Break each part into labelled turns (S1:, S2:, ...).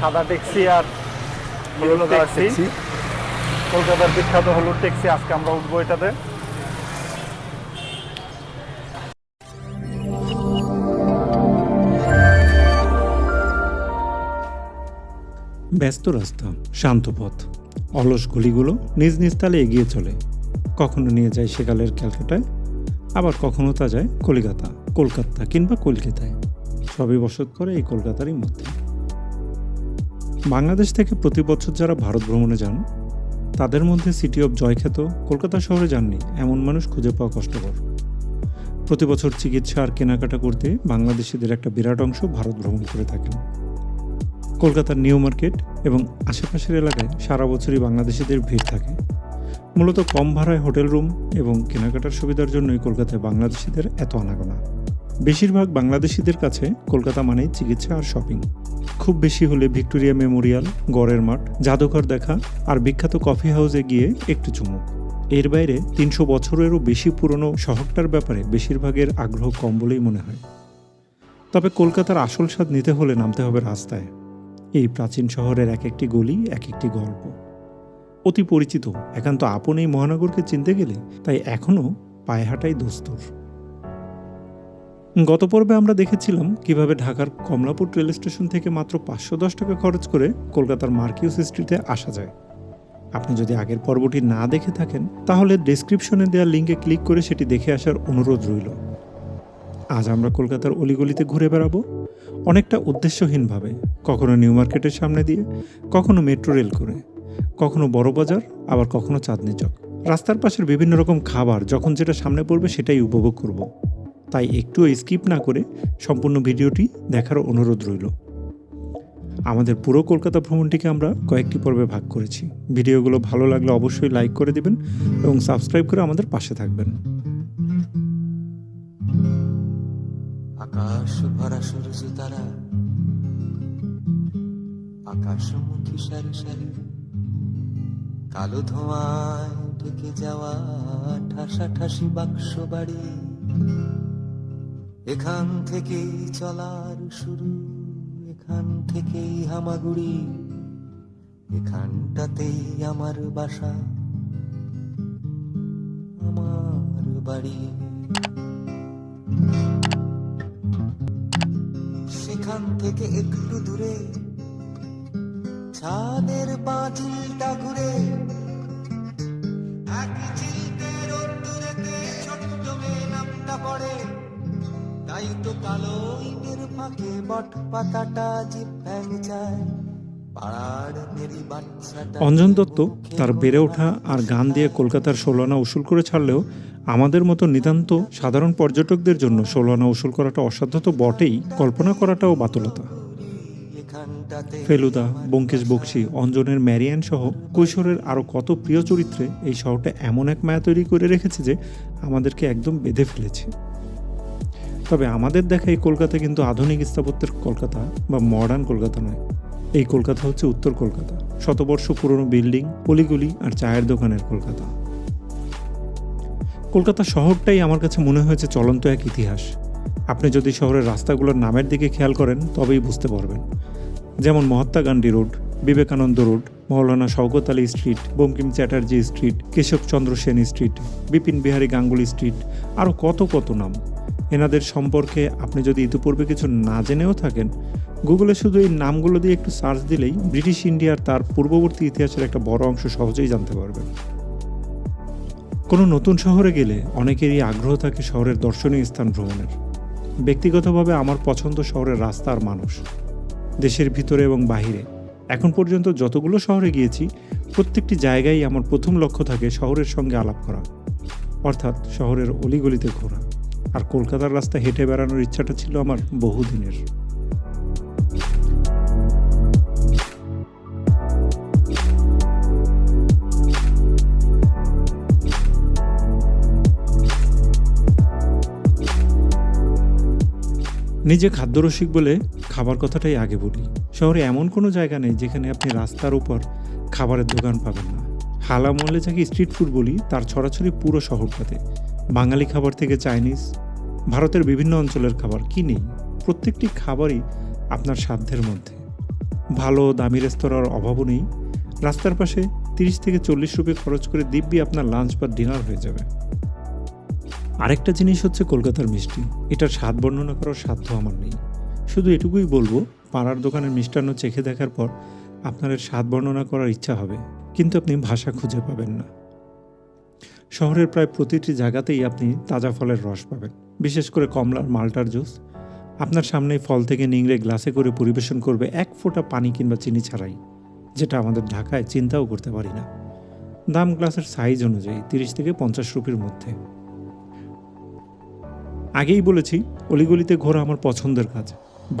S1: সাদা ট্যাক্সি আর হলুদ ট্যাক্সি। কলকাতার বিখ্যাত হলুদ ট্যাক্সি আজকে আমরা উঠবো এটাতে।
S2: ব্যস্ত রাস্তা শান্ত পথ। অলস গলিগুলো নিজ নিজ তালে এগিয়ে চলে। কখনো নিয়ে যায় সেকালের ক্যালকাটায় আবার কখনো তা যায় কলিকাতা কলকাতা কিংবা কলকাতায়। সবই বসত করে এই কলকাতারই মধ্যে। বাংলাদেশ থেকে প্রতি বছর যারা ভারত ভ্রমণে যান, তাদের মধ্যে সিটি অফ জয়খ্যাত কলকাতা শহরে যাননি এমন মানুষ খুঁজে পাওয়া কষ্টকর। প্রতি বছর চিকিৎসা আর কেনাকাটা করতে বাংলাদেশিদের একটা বিরাট অংশ ভারত ভ্রমণ করে থাকেন। কলকাতার নিউ মার্কেট এবং আশেপাশের এলাকায় সারা বছরই বাংলাদেশিদের ভিড় থাকে। মূলত কম ভাড়ায় হোটেল রুম এবং কেনাকাটার সুবিধার জন্যই কলকাতায় বাংলাদেশিদের এত আনাগোনা। বেশিরভাগ বাংলাদেশিদের কাছে কলকাতা মানেই চিকিৎসা আর শপিং। খুব বেশি হলে ভিক্টোরিয়া মেমোরিয়াল, গড়ের মাঠ, জাদুঘর দেখা আর বিখ্যাত কফি হাউসে গিয়ে একটু চুমুক। এর বাইরে তিনশো বছরেরও বেশি পুরনো শহরটার ব্যাপারে বেশিরভাগের আগ্রহ কম বলেই মনে হয়। তবে কলকাতার আসল স্বাদ নিতে হলে নামতে হবে রাস্তায়। এই প্রাচীন শহরের এক একটি গলি এক একটি গল্প। অতি পরিচিত, একান্ত আপন এই মহানগরকে চিনতে গেলে তাই এখনও পায়ে হাঁটাই দস্তুর। গত পর্বে আমরা দেখেছিলাম কীভাবে ঢাকার কমলাপুর রেল স্টেশন থেকে মাত্র পাঁচশো দশ টাকা খরচ করে কলকাতার মার্কিউস স্ট্রিটে আসা যায়। আপনি যদি আগের পর্বটি না দেখে থাকেন, তাহলে ডেসক্রিপশনে দেওয়া লিঙ্কে ক্লিক করে সেটি দেখে আসার অনুরোধ রইল। আজ আমরা কলকাতার অলিগলিতে ঘুরে বেড়াবো। অনেকটা উদ্দেশ্যহীনভাবে, কখনো নিউ মার্কেটের সামনে দিয়ে, কখনো মেট্রো রেল করে, কখনো বড় বাজার, আবার কখনো চাঁদনি চক। রাস্তার পাশের বিভিন্ন রকম খাবার যখন যেটা সামনে পড়বে সেটাই উপভোগ করব। তাই একটু স্কিপ না করে সম্পূর্ণ ভিডিওটি দেখার অনুরোধ রইল। আমাদের পুরো কলকাতা ভ্রমণটিকে আমরা কয়েকটি পর্বে ভাগ করেছি। ভিডিওগুলো ভালো লাগলে অবশ্যই লাইক করে দিবেন এবং সাবস্ক্রাইব করে আমাদের পাশে থাকবেন।
S3: আকাশ ভরা সূর্য তারা আকাশমুখী সারি সারি, কালো ধোঁয়ায় ঢেকে যাওয়া ঠাসা ঠাসি বাক্স বাড়ি। এখান থেকেই চলার শুরু, এখান থেকেই হামাগুড়ি, এখানটাতেই আমার বাসা, আমার বাড়ি। সেখান থেকে একটু দূরে, ছাদের পাঁচিলটা ঘুরে, এক চিলতে রোদ্দুরেতে ছোট্ট মেয়ে নামটা পড়ে তাই তো কালো ইটের ফাঁকে বট পাতাটা জিভ ভ্যাং যায়।
S2: অঞ্জন দত্ত তার বেড়ে ওঠা আর গান দিয়ে কলকাতার ষোলানা উসুল করে ছাড়লেও আমাদের মতো নিতান্ত সাধারণ পর্যটকদের জন্য ষোলানা উসুল করাটা অসাধ্য তো বটেই কল্পনা করাটাও বাতুলতা। ফেলুদা বঙ্কেশ বক্সি অঞ্জনের ম্যারিয়ান সহ কৈশোরের আরও কত প্রিয় চরিত্রে এই শহরটা এমন এক মায়া তৈরি করে রেখেছে যে আমাদেরকে একদম বেঁধে ফেলেছে। তবে আমাদের দেখা এই কলকাতা কিন্তু আধুনিক স্থাপত্যের কলকাতা বা মডার্ন কলকাতা নয়। এই কলকাতা হচ্ছে উত্তর কলকাতা, শতবর্ষ পুরনো বিল্ডিং, পলিগুলি আর চায়ের দোকানের কলকাতা। কলকাতা শহরটাই আমার কাছে মনে হয়েছে চলন্ত এক ইতিহাস। আপনি যদি শহরের রাস্তাগুলোর নামের দিকে খেয়াল করেন, তবেই বুঝতে পারবেন। যেমন Mahatma Gandhi road, Vivekananda road, Maulana Shaukat Ali street, Bankim Chatterjee street, Keshabchandra Sen street, Bipin Bihari Ganguly street আরও কত কত নাম। এনাদের সম্পর্কে আপনি যদি ইতিপূর্বে কিছু না জেনেও থাকেন, গুগলে শুধু এই নামগুলো দিয়ে একটু সার্চ দিলেই ব্রিটিশ ইন্ডিয়ার তার পূর্ববর্তী ইতিহাসের একটা বড় অংশ সহজেই জানতে পারবেন কোনো নতুন শহরে গেলে অনেকেরই আগ্রহ থাকে শহরের দর্শনীয় স্থান ভ্রমণের। ব্যক্তিগতভাবে আমার পছন্দ শহরের রাস্তা আর মানুষ। দেশের ভিতরে এবং বাহিরে। এখন পর্যন্ত যতগুলো শহরে গিয়েছি, প্রত্যেকটি জায়গায় আমার প্রথম লক্ষ্য থাকে শহরের সঙ্গে আলাপ করা, অর্থাৎ শহরের অলিগলিতে ঘোরা। আর কলকাতার রাস্তা হেঁটে বেড়ানোর ইচ্ছাটা ছিল আমার বহুদিনের। নিজে খাদ্যরসিক বলে খাবার কথাটাই আগে বলি। শহরে এমন কোনো জায়গা নেই যেখানে আপনি রাস্তার উপর খাবারের দোকান পাবেন না। হালা মহলে যাকে স্ট্রিট ফুড বলি, তার ছড়াছড়ি পুরো শহরটাতে। বাঙালি খাবার থেকে চাইনিজ, ভারতের বিভিন্ন অঞ্চলের খাবার, কি নেই? প্রত্যেকটি খাবারই আপনার সাধ্যের মধ্যে। ভালো, দামি রেস্তোরাঁর অভাবও নেই। রাস্তার পাশে তিরিশ থেকে চল্লিশ রুপি খরচ করে দিব্যি আপনার লাঞ্চ বা ডিনার হয়ে যাবে। আরেকটা জিনিস হচ্ছে কলকাতার মিষ্টি। এটার স্বাদ বর্ণনা করার সাধ্য আমার নেই। শুধু এটুকুই বলব, পাড়ার দোকানের মিষ্টান্ন চেখে দেখার পর আপনার স্বাদ বর্ণনা করার ইচ্ছা হবে, কিন্তু আপনি ভাষা খুঁজে পাবেন না। শহরের প্রায় প্রতিটি জায়গাতেই আপনি তাজা ফলের রস পাবেন, বিশেষ করে কমলার মালটার জুস। আপনার সামনেই ফল থেকে নিংড়ে গ্লাসে করে পরিবেশন করবে এক ফোঁটা পানি কিংবা চিনি ছাড়াই, যেটা আমাদের ঢাকায় চিন্তাও করতে পারি না। দাম গ্লাসের সাইজ অনুযায়ী তিরিশ থেকে পঞ্চাশ রুপির মধ্যে। আগেই বলেছি, অলিগলিতে ঘোরা আমার পছন্দের কাজ।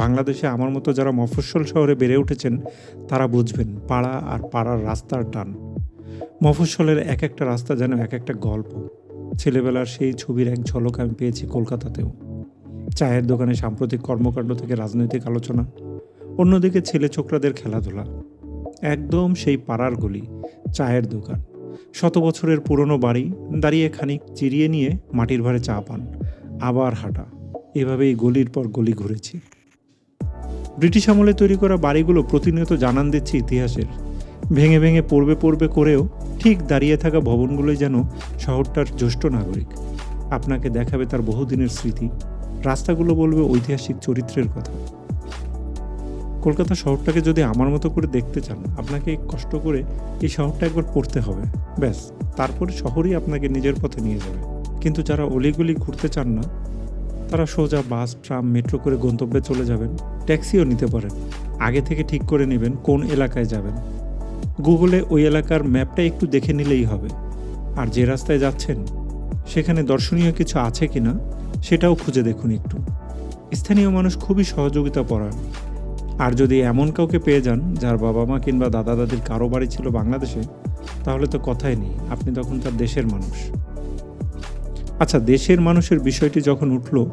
S2: বাংলাদেশে আমার মতো যারা মফস্বল শহরে বেড়ে উঠেছেন, তারা বুঝবেন পাড়া আর পাড়ার রাস্তার টান। মফস্বলের এক একটা রাস্তা যেন এক একটা গল্প। ছেলেবেলার সেই ছবির এক ঝলক আমি পেয়েছি কলকাতাতেও। চায়ের দোকানে সাম্প্রতিক কর্মকাণ্ড থেকে রাজনৈতিক আলোচনা, অন্যদিকে ছেলে ছোকরাদের খেলাধুলা। একদম সেই পাড়ার গলি, চায়ের দোকান। শত বছরের পুরনো বাড়ি, দাঁড়িয়ে খানিক চিরিয়ে নিয়ে মাটির ভারে চা পান, আবার হাঁটা। এভাবেই গলির পর গলি ঘুরেছি। ব্রিটিশ আমলে তৈরি করা বাড়িগুলো প্রতিনিয়ত জানান দিচ্ছে ইতিহাসের ভেঙে ভেঙে পড়বে পড়বে করেও ঠিক দাঁড়িয়ে থাকা ভবনগুলোই যেন শহরটার জ্যেষ্ঠ নাগরিক। আপনাকে দেখাবে তার বহুদিনের স্মৃতি। রাস্তাগুলো বলবে ঐতিহাসিক চরিত্রের কথা। কলকাতা শহরটাকে যদি আমার মতো করে দেখতে চান, আপনাকে কষ্ট করে এই শহরটা একবার পড়তে হবে। ব্যাস, তারপরে শহরই আপনাকে নিজের পথে নিয়ে যাবে। কিন্তু যারা অলিগলি ঘুরতে চান না, তারা সোজা বাস, ট্রাম, মেট্রো করে গন্তব্যে চলে যাবেন। ট্যাক্সিও নিতে পারেন। আগে থেকে ঠিক করে নেবেন কোন এলাকায় যাবেন। গুগলে ওই এলাকার ম্যাপটা একটু দেখে নিলেই হবে। আর যে রাস্তায় যাচ্ছেন, সেখানে দর্শনীয় কিছু আছে কিনা, সেটাও খুঁজে দেখুন একটু। স্থানীয় মানুষ খুবই সহযোগিতা পরায়ণ। আর যদি এমন কাউকে পেয়ে যান, যার বাবা মা কিংবা দাদা দাদির কারও বাড়ি ছিল বাংলাদেশে, তাহলে তো কথাই নেই, আপনি তখন তার দেশের মানুষ। আচ্ছা দেশের মানুষের বিষয়টি যখন উঠল,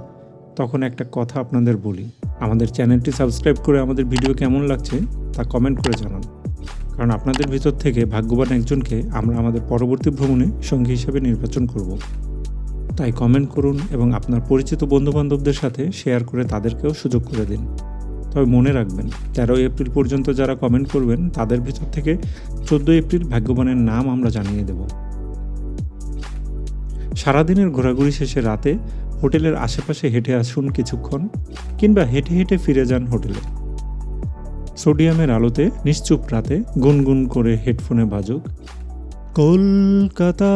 S2: তখন একটা কথা আপনাদের বলি। আমাদের চ্যানেলটি সাবস্ক্রাইব করে আমাদের ভিডিও কেমন লাগছে, তা কমেন্ট করে জানান। কারণ আপনাদের ভিতর থেকে ভাগ্যবান একজনকে আমরা আমাদের পরবর্তী ভ্রমণে সঙ্গী হিসেবে নির্বাচন করব। তাই কমেন্ট করুন এবং আপনার পরিচিত বন্ধুবান্ধবদের সাথে শেয়ার করে তাদেরকেও সুযোগ করে দিন। তবে মনে রাখবেন, তেরোই এপ্রিল পর্যন্ত যারা কমেন্ট করবেন, তাদের ভিতর থেকে চোদ্দোই এপ্রিল ভাগ্যবানের নাম আমরা জানিয়ে দেব। সারাদিনের ঘোরাঘুরি শেষে রাতে হোটেলের আশেপাশে হেঁটে আসুন কিছুক্ষণ কিংবা হেঁটে হেঁটে ফিরে যান হোটেলে। সোডিয়ামের আলোতে নিশ্চুপ রাতে গুনগুন করে হেডফোনে বাজুক। কলকাতা,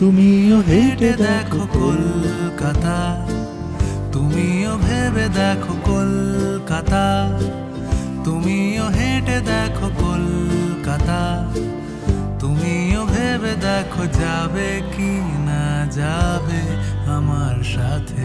S2: তুমিও হেঁটে দেখো
S4: কলকাতা, তুমিও ভেবে দেখো কলকাতা, তুমিও হেঁটে দেখো কলকাতা, তুমিও ভেবে দেখো যাবে কি না যাবে আমার সাথে।